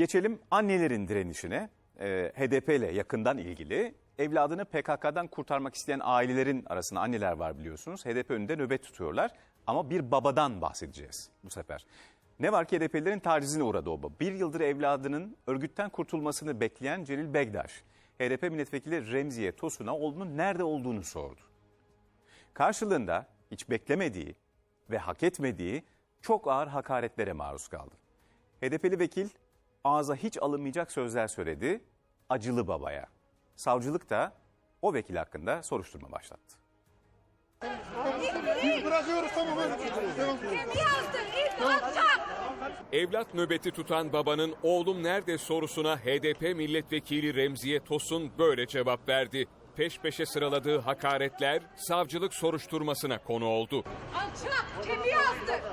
Geçelim annelerin direnişine. Ee, HDP ile yakından ilgili. Evladını PKK'dan kurtarmak isteyen ailelerin arasında anneler var biliyorsunuz. HDP önünde nöbet tutuyorlar. Ama bir babadan bahsedeceğiz bu sefer. Ne var ki HDP'lilerin tacizine uğradı o baba. Bir yıldır evladının örgütten kurtulmasını bekleyen Celil Begdaş. HDP milletvekili Remziye Tosun'a oğlunun nerede olduğunu sordu. Karşılığında hiç beklemediği ve hak etmediği çok ağır hakaretlere maruz kaldı. HDP'li vekil ağza hiç alınmayacak sözler söyledi acılı babaya. Savcılık da o vekil hakkında soruşturma başlattı. Biz bırakıyoruz tamam! Evlat nöbeti tutan babanın oğlum nerede sorusuna HDP milletvekili Remziye Tosun böyle cevap verdi. Peş peşe sıraladığı hakaretler savcılık soruşturmasına konu oldu. Alçak! Kim yazdı?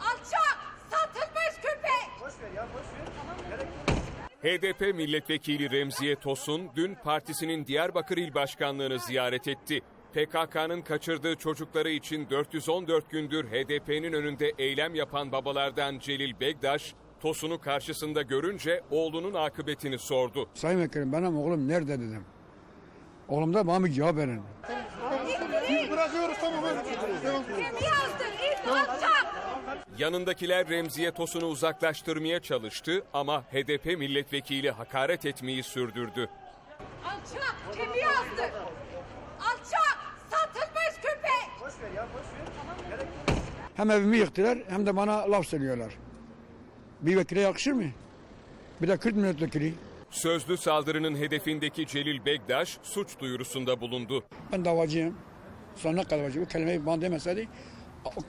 Alçak! Satılmış köpek! HDP milletvekili Remziye Tosun dün partisinin Diyarbakır İl Başkanlığı'nı ziyaret etti. PKK'nın kaçırdığı çocukları için 414 gündür HDP'nin önünde eylem yapan babalardan Celil Begdaş, Tosun'u karşısında görünce oğlunun akıbetini sordu. Sayın Vekilim benim oğlum nerede dedim. Oğlum da bana bir cevap verin. Biz bırakıyoruz tamam. Kim yazdı? İlk! Yanındakiler Remziye Tosun'u uzaklaştırmaya çalıştı ama HDP milletvekili hakaret etmeyi sürdürdü. Alçak! Kim yazdı? Alçak! Satılmış köpek! Hem evimi yıktılar hem de bana laf söylüyorlar. Bir vekile yakışır mı? Bir de Kürt milletvekili. Sözlü saldırının hedefindeki Celil Begdaş suç duyurusunda bulundu. Ben davacıyım. Sonuna kadar davacıyım. Bu kelimeyi bana demeseydi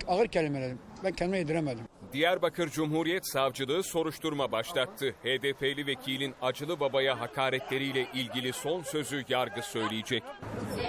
ağır kelimelerim. Ben kendime yediremedim. Diyarbakır Cumhuriyet Savcılığı soruşturma başlattı. HDP'li vekilin acılı babaya hakaretleriyle ilgili son sözü yargı söyleyecek. Siz